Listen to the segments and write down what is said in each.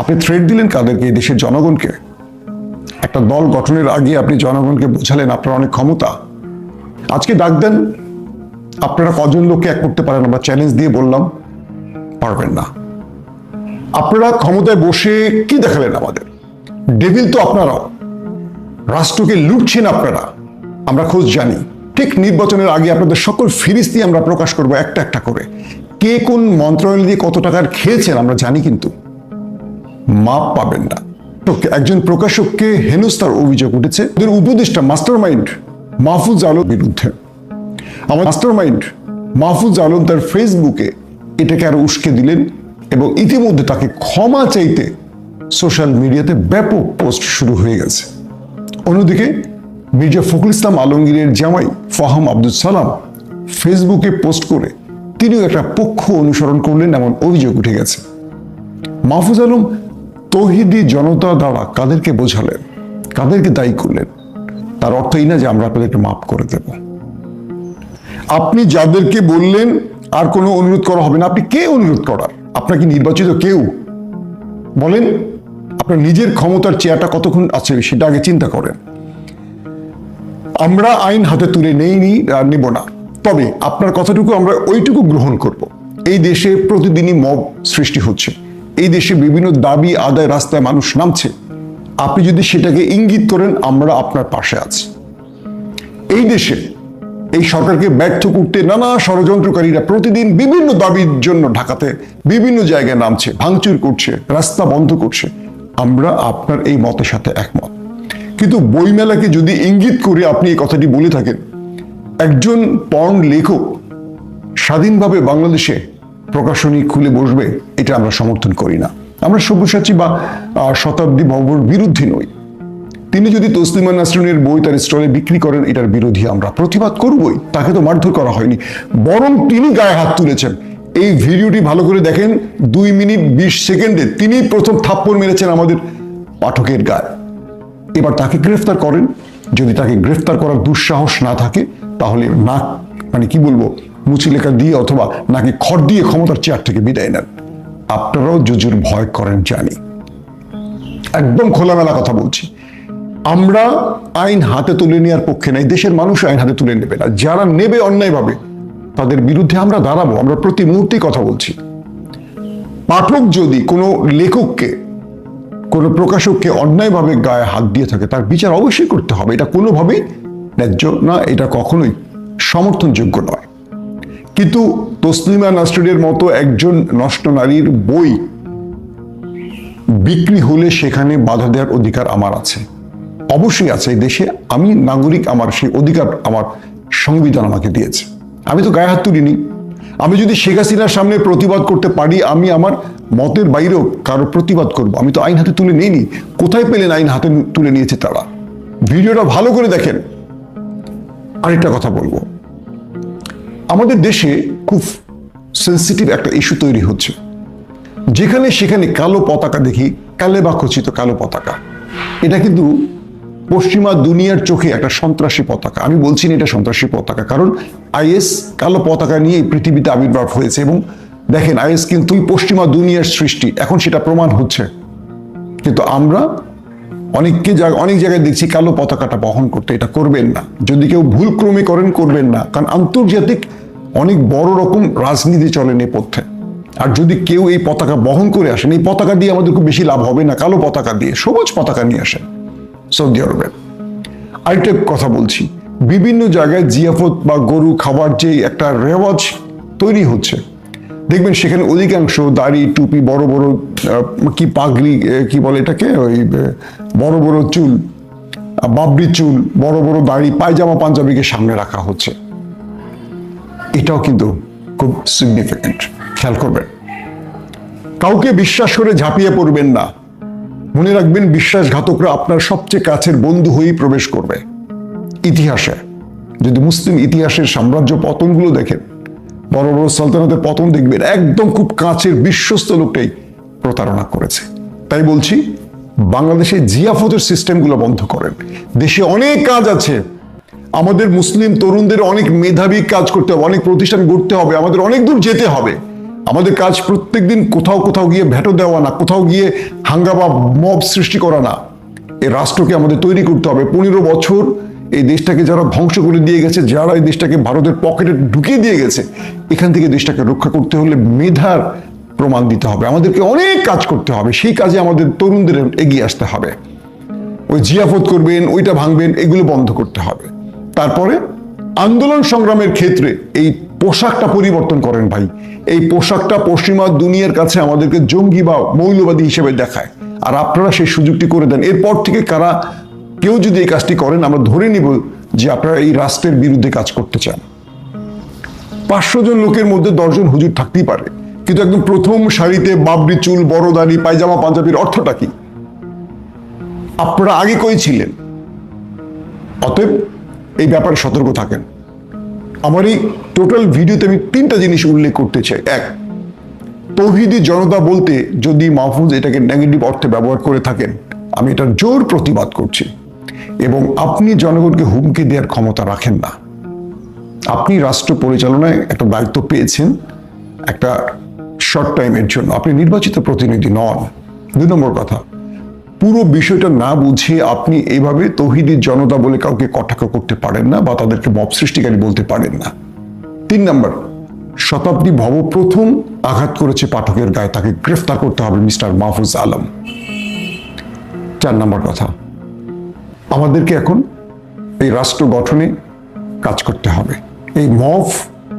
আপনি থ্রেড দিলেন কাদেরকে? এই দেশের জনগণকে? একটা দল গঠনের আগে আপনি জনগণকে বোঝালেন আপনার অনেক ক্ষমতা। আজকে ডাক দেন। আপনারা কজন লোককে এক করতে পারেন? আমরা চ্যালেঞ্জ দিয়ে বললাম, পারবেন না। আপনারা ক্ষমতায় বসে কি দেখালেন আমাদের? ডেভিল তো আপনারাও। রাষ্ট্রকে লুটছেন আপনারা। আমরা খোঁজ জানি। ঠিক নির্বাচনের আগে আপনাদের সকল ফিরিস্তি আমরা প্রকাশ করব একটা একটা করে। কে কোন মন্ত্রণালয় দিয়ে কত টাকার খেয়েছেন আমরা জানি কিন্তু। মাপ পাবেন না। একজন প্রকাশককে হেনস্থার অভিযোগ উঠেছে। ওদের উপদেষ্টা মাস্টার মাইন্ড মাহফুজ আলম বিরুদ্ধে। আমার মাস্টার মাইন্ড মাহফুজ আলম তার ফেসবুকে এটাকে আরও উস্কে দিলেন এবং ইতিমধ্যে তাকে ক্ষমা চাইতে সোশ্যাল মিডিয়াতে ব্যাপক পোস্ট শুরু হয়ে গেছে। অন্যদিকে মির্জা ফখরুল ইসলাম আলমগীরের জামাই ফাহাম আব্দুল সালাম ফেসবুকে পোস্ট করে তিনিও একটা পক্ষ অনুসরণ করলেন এমন অভিযোগ উঠে গেছে। মাহফুজ আলম তৌহিদি জনতা দ্বারা কাদেরকে বোঝালেন, কাদেরকে দায়ী করলেন, তার অর্থ এই না যে আমরা আপনাদেরকে মাফ করে দেব। আপনি যাদেরকে বললেন, আর কোনো অনুরোধ করা হবে না। আপনি কে অনুরোধ করার? আপনাকে নির্বাচিত কেউ? বলেন, আপনার নিজের ক্ষমতার চেয়ারটা কতক্ষণ আছে সেটা আগে চিন্তা করেন। আমরা আইন হাতে তুলে নেইনি আর নেব না। তবে আপনার কথাটুকু আমরা ওইটুকু গ্রহণ করব। এই দেশে প্রতিদিনই মব সৃষ্টি হচ্ছে। এই দেশে বিভিন্ন দাবি, আদায় রাস্তায় মানুষ নামছে। আপনি যদি সেটাকে ইঙ্গিত করেন, আমরা আপনার পাশে আছি। এই দেশে এই সরকারকে ব্যর্থ করতে নানা ষড়যন্ত্রকারীরা প্রতিদিন বিভিন্ন দাবির জন্য ঢাকাতে বিভিন্ন জায়গায় নামছে, ভাঙচুর করছে, রাস্তা বন্ধ করছে। আমরা আপনার এই মতের সাথে একমত। কিন্তু বইমেলাকে যদি ইঙ্গিত করে আপনি এই কথাটি বলে থাকেন, একজন পর্ন লেখক স্বাধীনভাবে বাংলাদেশে প্রকাশনী খুলে বসবে, এটা আমরা সমর্থন করি না। আমরা সব্যসাচী বা শতাব্দী ভবর বিরুদ্ধে নই। তিনি যদি তসলিমা নাসরিনের বই তার স্টলে বিক্রি করেন, এটার বিরোধী আমরা প্রতিবাদ করবই, তাকে তো মারধর করা হয়নি। বরং তিনি গায়ে হাত তুলেছেন। এই ভিডিওটি ভালো করে দেখেন, দুই মিনিট বিশ সেকেন্ডে তিনি প্রথম থাপ্পড় মেরেছেন আমাদের পাঠকের গায়ে। এবার তাকে গ্রেফতার করেন। যদি তাকে গ্রেফতার করার দুঃসাহস না থাকে, তাহলে নাক মানে কি বলব মুচি লেখা দিয়ে অথবা নাকি খড় দিয়ে ক্ষমতার চেয়ার থেকে বিদায় নেন। আপনারাও জুজুর ভয় করেন, জানি। একদম খোলামেলা কথা বলছি। আমরা আইন হাতে তুলে নেওয়ার পক্ষে নাই, দেশের মানুষ আইন হাতে তুলে নেবে না। যারা নেবে অন্যায়ভাবে, তাদের বিরুদ্ধে আমরা দাঁড়াবো। আমরা প্রতি মুহূর্তেই কথা বলছি। পাঠক যদি কোনো লেখককে, কোনো প্রকাশককে অন্যায়ভাবে গায়ে হাত দিয়ে থাকে, তার বিচার অবশ্যই করতে হবে। এটা কোনোভাবেই ন্যায্য না, এটা কখনোই সমর্থনযোগ্য নয়। কিন্তু তসলিমা নাসরিনের মতো একজন নষ্ট নারীর বই বিক্রি হলে সেখানে বাধা দেওয়ার অধিকার আমার আছে। অবশ্যই আছে দেশে। আমি নাগরিক আমার, সেই অধিকার আমার সংবিধান আমাকে দিয়েছে। আমি তো গায়ে হাত তুলিনি। আমি যদি শেখ হাসিনার সামনে প্রতিবাদ করতে পারি, আমি আমার মতের বাইরেও কারও প্রতিবাদ করব। আমি তো আইন হাতে তুলে নিইনি। কোথায় পেলেন আইন হাতে তুলে নিয়েছে তারা? ভিডিওটা ভালো করে দেখেন। আরেকটা কথা বলব। আমাদের দেশে খুব সেন্সিটিভ একটা ইস্যু তৈরি হচ্ছে। যেখানে সেখানে কালো পতাকা দেখি, কালে বা খচিত কালো পতাকা। এটা কিন্তু পশ্চিমা দুনিয়ার চোখে একটা সন্ত্রাসী পতাকা। আমি বলছি না এটা সন্ত্রাসী পতাকা, কারণ আইএস কালো পতাকা নিয়ে পৃথিবীতে আবির্ভাব হয়েছে এবং দেখেন, আইএস কিন্তু পশ্চিমা দুনিয়ার সৃষ্টি। এখন সেটা প্রমাণ হচ্ছে। কিন্তু আমরা অনেককে অনেক জায়গায় দেখছি কালো পতাকাটা বহন করতে। এটা করবেন না। যদি কেউ ভুল ক্রমে করেন, করবেন না। কারণ আন্তর্জাতিক অনেক বড় রকম রাজনীতি চলে নেপথ্যে আর যদি কেউ এই পতাকা বহন করে আসেন, এই পতাকা দিয়ে আমাদের খুব বেশি লাভ হবে না, কালো পতাকা দিয়ে, সবুজ পতাকা নিয়ে আসেন সৌদি আরবে। আরেকটা কথা বলছি, বিভিন্ন জায়গায় জিয়াফত বা গরু খাবার যে একটা রেওয়াজ তৈরি হচ্ছে, দেখবেন সেখানে অধিকাংশ দাড়ি, টুপি, বড় বড় কি পাগড়ি কি বলে এটাকে, ওই বড় বড় চুল, বাবরি চুল, বড় বড় দাড়ি, পায়জামা, পাঞ্জাবিকে সামনে রাখা হচ্ছে। এটাও কিন্তু খুব সিগনিফিক্যান্ট খেয়াল করবেন। কাউকে বিশ্বাস করে ঝাঁপিয়ে পড়বেন না। মনে রাখবেন, বিশ্বাসঘাতকরা আপনার সবচেয়ে কাছের বন্ধু হয়েই প্রবেশ করবে। ইতিহাসে, যদি মুসলিম ইতিহাসের সাম্রাজ্য পতনগুলো দেখেন, বড় বড় সালতানাতের পতন দেখবেন, একদম খুব কাছের বিশ্বস্ত লোকটাই প্রতারণা করেছে। তাই বলছি, বাংলাদেশে জিয়াফতের সিস্টেমগুলো বন্ধ করেন। দেশে অনেক কাজ আছে আমাদের মুসলিম তরুণদের অনেক মেধাবী কাজ করতে হবে, অনেক প্রতিষ্ঠান গড়তে হবে, আমাদের অনেক দূর যেতে হবে। আমাদের কাজ প্রত্যেকদিন কোথাও কোথাও গিয়ে ভেটো দেওয়া না, কোথাও গিয়ে হাঙ্গামা, মব সৃষ্টি করা না। এই রাষ্ট্রকে আমাদের তৈরি করতে হবে। পনেরো বছর এই দেশটাকে যারা ধ্বংস করে দিয়ে গেছে, যারা এই দেশটাকে ভারতের পকেটে ঢুকিয়ে দিয়ে গেছে, এখান থেকে দেশটাকে রক্ষা করতে হলে মেধার প্রমাণ দিতে হবে। আমাদেরকে অনেক কাজ করতে হবে, সেই কাজে আমাদের তরুণদের এগিয়ে আসতে হবে। ওই জিয়াফত করবেন, ওইটা ভাঙবেন, এগুলো বন্ধ করতে হবে। তারপরে আন্দোলন সংগ্রামের ক্ষেত্রে এই পোশাকটা পরিবর্তন করেন ভাই। এই পোশাকটা পশ্চিমা দুনিয়ার কাছে আমাদেরকে জঙ্গি বা মৌলবাদী হিসেবে দেখায়। আর আপনারা সেই সুযোগটি করে দেন। এরপর থেকে কারা কেউ যদি এই কাজটি করেন, আমরা ধরে নিব যে আপনারা এই রাষ্ট্রের বিরুদ্ধে কাজ করতে চান। পাঁচশো জন লোকের মধ্যে দশজন হুজুর থাকতেই পারে। কিন্তু একদম প্রথম শাড়িতে বাবরি চুল বড় দাড়ি পায়জামা, পাঞ্জাবির অর্থটা কি? আপনারা আগে কই ছিলেন? অতএব এই ব্যাপারে সতর্ক থাকেন। আমার এই টোটাল ভিডিওতে আমি তিনটা জিনিস উল্লেখ করতে চাই। এক, তৌহিদি জনতা বলতে যদি মাহফুজ এটাকে নেগেটিভ অর্থে ব্যবহার করে থাকেন, আমি এটার জোর প্রতিবাদ করছি। এবং আপনি জনগণকে হুমকি দেওয়ার ক্ষমতা রাখেন না। আপনি রাষ্ট্র পরিচালনায় একটা দায়িত্ব পেয়েছেন একটা শর্ট টাইমের জন্য। আপনি নির্বাচিত প্রতিনিধি নন। দুই নম্বর কথা পুরো বিষয়টা না বুঝিয়ে আপনি এইভাবে তৌহিদি জনতা বলে কাউকে কটাক্ষ করতে পারেন না বা তাদেরকে মব সৃষ্টিকারী বলতে পারেন না। তিন নম্বর, শতাব্দী ভব প্রথম আঘাত করেছে পাঠকের গায়ে। তাকে গ্রেফতার করতে হবে মিস্টার মাহফুজ আলম। চার নম্বর কথা, আমাদেরকে এখন এই রাষ্ট্র গঠনে কাজ করতে হবে। এই মফ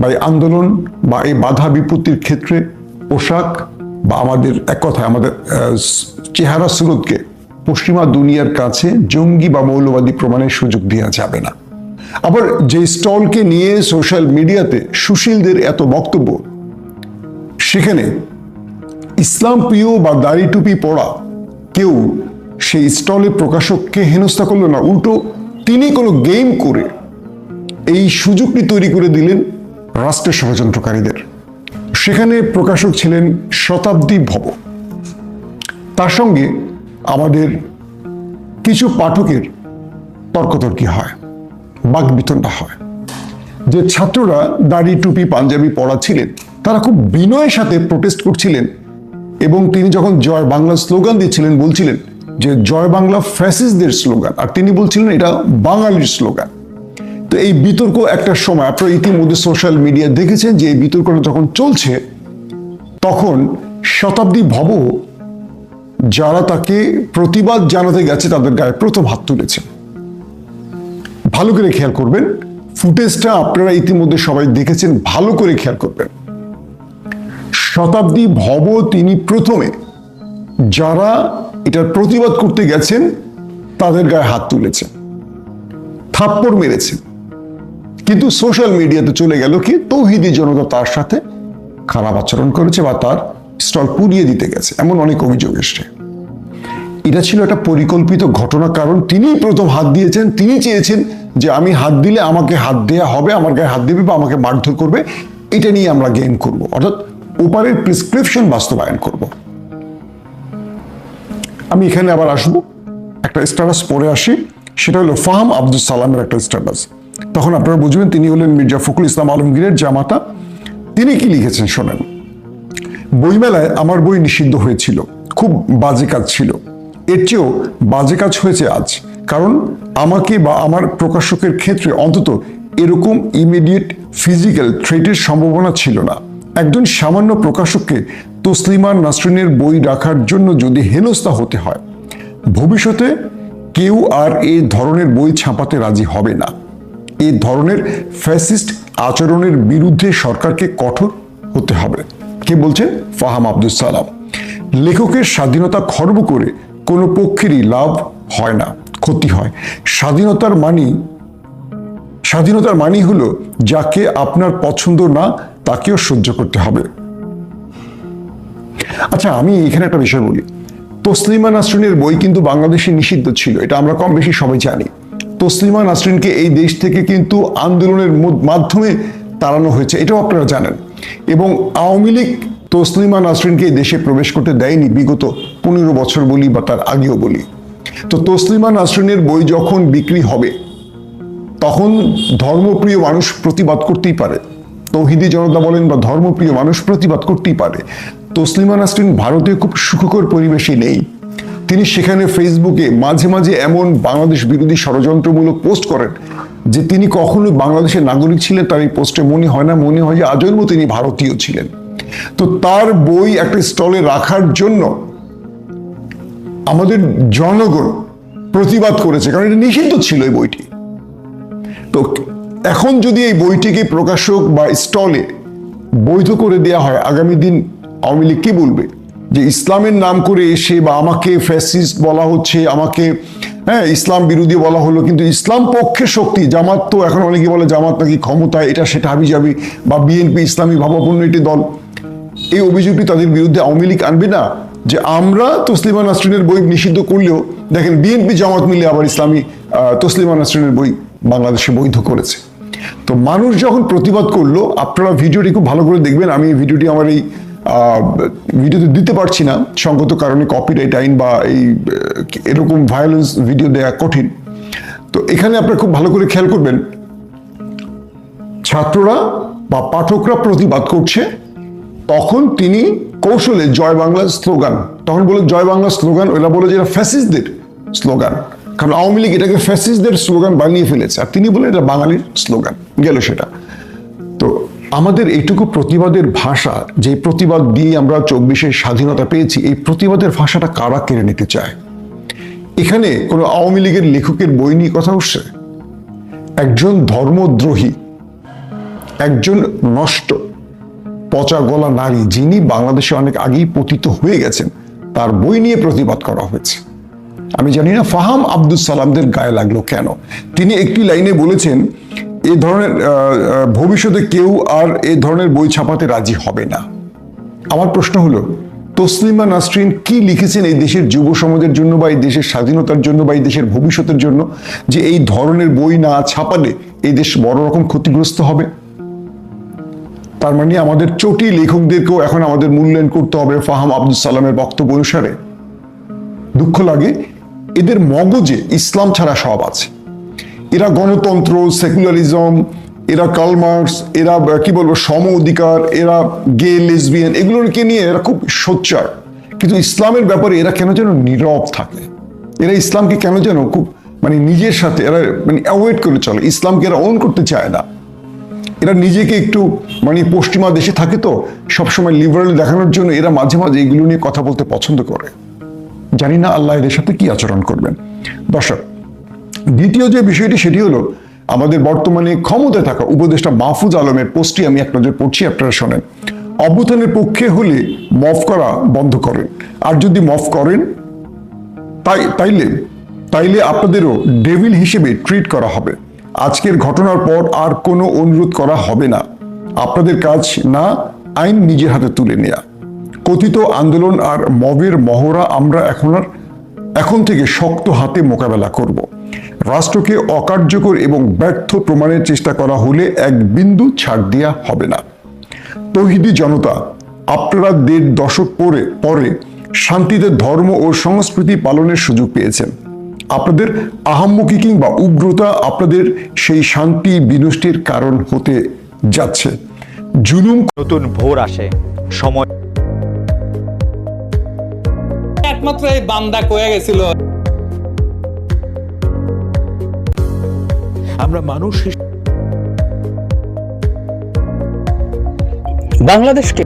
বা এই আন্দোলন বা এই বাধা বিপত্তির ক্ষেত্রে পোশাক বা আমাদের এক কথায় আমাদের চেহারা সুরতকে পশ্চিমা দুনিয়ার কাছে জঙ্গি বা মৌলবাদী প্রমাণের সুযোগ দেওয়া যাবে না। আবার যে স্টলকে নিয়ে সোশ্যাল মিডিয়াতে সুশীলদের এত বক্তব্য, সেখানে ইসলাম প্রিয় বা দাড়ি টুপি পড়া কেউ সেই স্টলে প্রকাশককে হেনস্থা করল না। উল্টো তিনি কোনো গেম করে এই সুযোগটি তৈরি করে দিলেন রাষ্ট্রের ষড়যন্ত্রকারীদের। সেখানে প্রকাশক ছিলেন শতাব্দী ভব। তার সঙ্গে আমাদের কিছু পাঠকের তর্কতর্কি হয়, বাকবিতণ্ডা হয়। যে ছাত্ররা দাড়ি, টুপি, পাঞ্জাবি পড়া ছিলেন তারা খুব বিনয়ের সাথে প্রোটেস্ট করছিলেন এবং তিনি যখন জয় বাংলা স্লোগান দিচ্ছিলেন, বলছিলেন যে জয় বাংলা ফ্যাসিসদের স্লোগান। আর তিনি বলছিলেন এটা বাঙালির স্লোগান। তো এই বিতর্ক একটা সময়, আপনারা ইতিমধ্যে সোশ্যাল মিডিয়া দেখেছেন যে এই বিতর্কটা যখন চলছে, তখন শতাব্দী ভব যারা তাকে প্রতিবাদ জানাতে গেছে, তাদের গায়ে প্রথম হাত তুলেছে। ভালো করে খেয়াল করবেন, ফুটেজটা আপনারা ইতিমধ্যে সবাই দেখেছেন, ভালো করে খেয়াল করবেন। শতাব্দী ভব তিনি প্রথমে যারা এটার প্রতিবাদ করতে গেছেন, তাদের গায়ে হাত তুলেছেন থাপ্পড় মেরেছেন কিন্তু সোশ্যাল মিডিয়াতে চলে গেল কি, তৌহিদি জনতা তার সাথে খারাপ আচরণ করেছে বা তার স্টল পুড়িয়ে দিতে গেছে, এমন অনেক অভিযোগ এসছে। এটা ছিল একটা পরিকল্পিত ঘটনা, কারণ তিনি প্রথম হাত দিয়েছেন তিনি চেয়েছেন যে আমি হাত দিলে আমাকে হাত দেয়া হবে, আমার গায়ে হাত দেবে বা আমাকে মারধর করবে, এটা নিয়ে আমরা গেম করব। অর্থাৎ ওপারের প্রেসক্রিপশন বাস্তবায়ন করব। আমি এখানে আবার আসব, একটা স্ট্যাটাস পরে আসি, সেটা হলো ফাহাম আব্দুল সালামের একটা স্ট্যাটাস তখন আপনারা বুঝবেন তিনি হলেন মির্জা ফখরুল ইসলাম আলমগীরের জামাতা। তিনি কি লিখেছেন শোনেন? বইমেলায় আমার বই নিষিদ্ধ হয়েছিল, খুব বাজে কাজ ছিল। এর চেয়েও বাজে কাজ হয়েছে আজ, কারণ আমাকে বা আমার প্রকাশকের ক্ষেত্রে অন্তত এরকম ইমিডিয়েট ফিজিক্যাল থ্রেটের সম্ভাবনা ছিল না। একজন সামান্য প্রকাশককে তসলিমা নাসরিনের বই রাখার জন্য যদি হেনস্থা হতে হয়, ভবিষ্যতে কেউ আর এই ধরনের বই ছাপাতে রাজি হবে না। এই ধরনের ফ্যাসিস্ট আচরণের বিরুদ্ধে সরকারকে কঠোর হতে হবে। কে বলছেন? ফাহাম আব্দুল সালাম। লেখকের স্বাধীনতা খর্ব করে কোনো পক্ষেরই লাভ হয় না, ক্ষতি হয়। স্বাধীনতার মানি স্বাধীনতার মানি হলো যাকে আপনার পছন্দ না, তাকেও সহ্য করতে হবে। আচ্ছা আমি এখানে একটা বিষয় বলি। তসলিমা নাসরিনের বই কিন্তু বাংলাদেশে নিষিদ্ধ ছিল, এটা আমরা কম বেশি সবাই জানি। তসলিমা নাসরিনকে এই দেশ থেকে কিন্তু আন্দোলনের মাধ্যমে তাড়ানো হয়েছে, এটাও আপনারা জানেন। এবং আওয়ামী লীগ তসলিমা নাসরিনকে এই দেশে প্রবেশ করতে দেয়নি, বিগত পনেরো বছর বলি বা তার আগেও বলি। তো তসলিমা নাসরিনের বই যখন বিক্রি হবে, তখন ধর্মপ্রিয় মানুষ প্রতিবাদ করতেই পারে। তৌহিদি জনতা বলেন বা ধর্মপ্রিয় মানুষ প্রতিবাদ করতেই পারে। তসলিমা নাসরিন ভারতে খুব সুখকর পরিবেশে নেই। তিনি সেখানে ফেসবুকে মাঝে মাঝে এমন বাংলাদেশ বিরোধী ষড়যন্ত্রমূলক পোস্ট করেন, যে তিনি কখনো বাংলাদেশের নাগরিক ছিলেন, তার এই পোস্টে মনে হয় না, মনে হয় যে আজন্ম তিনি ভারতীয় ছিলেন। তো তার বই একটা স্টলে রাখার জন্য আমাদের জনগণ প্রতিবাদ করেছে, কারণ এটা নিষিদ্ধ ছিল এই বইটি। তো এখন যদি এই বইটিকে প্রকাশক বা স্টলে বৈধ করে দেওয়া হয়, আগামী দিন আওয়ামী লীগ কি বলবে? যে ইসলামের নাম করে এসে বা আমাকে ফ্যাসিস্ট বলা হচ্ছে, আমাকে হ্যাঁ ইসলাম বিরোধী বলা হলো, কিন্তু ইসলাম পক্ষে শক্তি, জামাত তো এখন অনেকে বলে জামাত নাকি ক্ষমতায় এটা সেটা হাবি যাবি বা বিএনপি ইসলামী ভাবাপন্ন একটি দল। এই অভিযোগটি তাদের বিরুদ্ধে আওয়ামী লীগ আনবে না। যে আমরা তসলিমা নাসরিনের বই নিষিদ্ধ করলেও, দেখেন বিএনপি, জামাত মিলে আবার ইসলামী তসলিমা নাসরিনের বই বাংলাদেশে বৈধ করেছে। তো মানুষ যখন প্রতিবাদ করল, আপনারা ভিডিওটি খুব ভালো করে দেখবেন, আমি এই ভিডিওটি আমার এই ভিডিওতে দিতে পারছি না। সঙ্গত কারণে কপিরাইট আইন বা এই এরকম ভায়োলেন্স ভিডিও দেওয়া কঠিন। তো এখানে আপনারা খুব ভালো করে খেয়াল করবেন, ছাত্ররা বা পাঠকরা প্রতিবাদ করছে, তখন তিনি কৌশলে জয় বাংলা স্লোগান তখন বলে জয় বাংলা স্লোগান ওরা বলে যে এটা ফ্যাসিস্টদের স্লোগান কারণ আওয়ামী লীগ এটাকে ফ্যাসিস্টদের স্লোগান বানিয়ে ফেলেছে, আর তিনি বলে এটা বাঙালির স্লোগান গেল সেটা। আমাদের এইটুকু প্রতিবাদের ভাষা, যে প্রতিবাদ দিয়ে আমরা চব্বিশের স্বাধীনতা পেয়েছি, এই প্রতিবাদের ভাষাটা কারা কেড়ে নিতে চায়? এখানে কোনো আওয়ামী লীগের লেখকের বই নিয়ে কথা উঠছে? একজন ধর্মদ্রোহী, একজন নষ্ট, পচা গলা নারী, যিনি বাংলাদেশে অনেক আগেই পতিত হয়ে গেছেন, তার বই নিয়ে প্রতিবাদ করা হয়েছে। আমি জানি না ফাহাম আব্দুল সালামদের গায়ে লাগল কেন। তিনি একটি লাইনে বলেছেন এই ধরনের ভবিষ্যতে কেউ আর এ ধরনের বই ছাপাতে রাজি হবে না। আমার প্রশ্ন হলো, তসলিমা নাসরিন কি লিখেছেন এই দেশের যুব সমাজের জন্য বা এই দেশের স্বাধীনতার জন্য বা এই দেশের ভবিষ্যতের জন্য যে এই ধরনের বই না ছাপালে এই দেশ বড় রকম ক্ষতিগ্রস্ত হবে? তার মানে আমাদের চটি লেখকদেরকেও এখন আমাদের মূল্যায়ন করতে হবে ফাহাম আব্দুল সালামের বক্তব্য অনুসারে। দুঃখ লাগে, এদের মগজে ইসলাম ছাড়া সব আছে। এরা গণতন্ত্র, সেকুলারিজম, এরা কালমার্কস এরা কি বলব, সম অধিকার, এরা গে, লেসবিয়ান, এগুলোকে নিয়ে এরা খুব সোচ্চার। কিন্তু ইসলামের ব্যাপারে এরা কেন যেন নীরব থাকে? এরা ইসলামকে কেন যেন খুব মানে নিজের সাথে, এরা মানে অ্যাভয়েড করে চলে। ইসলামকে এরা অন করতে চায় না। এরা নিজেকে একটু মানে পশ্চিমা দেশে থাকে তো, সবসময় লিবারেল দেখানোর জন্য এরা মাঝে মাঝে এগুলো নিয়ে কথা বলতে পছন্দ করে। জানি না আল্লাহ এদের সাথে কি আচরণ করবেন। দর্শক দ্বিতীয় যে বিষয়টি সেটি হলো, আমাদের বর্তমানে ক্ষমতায় থাকা উপদেষ্টা মাহফুজ আলমের পোস্টটি আমি এক নজর পড়ছি, আপনারা শোনেন। অভ্যুত্থানের পক্ষে হলে মফ করা বন্ধ করেন। আর যদি মফ করেন, তাই, তাইলে তাইলে আপনাদেরও ডেভিল হিসেবে ট্রিট করা হবে। আজকের ঘটনার পর আর কোনো অনুরোধ করা হবে না। আপনাদের কাজ না, আইন নিজের হাতে তুলে নেয়া। কথিত আন্দোলন আর মবের মহড়া আমরা এখন আর, এখন থেকে শক্ত হাতে মোকাবেলা করব। রাষ্ট্রকে অকার্যকর এবং ব্যর্থ প্রমাণের চেষ্টা করা হলে এক বিন্দু ছাড় দেওয়া হবে না। তৌহিদি জনতা আপনারা দেড় দশক পরে পরে শান্তিতে ধর্ম ও সংস্কৃতি পালনের সুযোগ পেয়েছেন। আপনাদের আহাম্মকি কিংবা উগ্রতা আপনাদের সেই শান্তি বিনষ্টের কারণ হতে যাচ্ছে। জুলুম নতুন ভোর আসে সময় একমাত্র এই বান্দা কয়ে গেছিল। আমরা মানুষ বাংলাদেশকে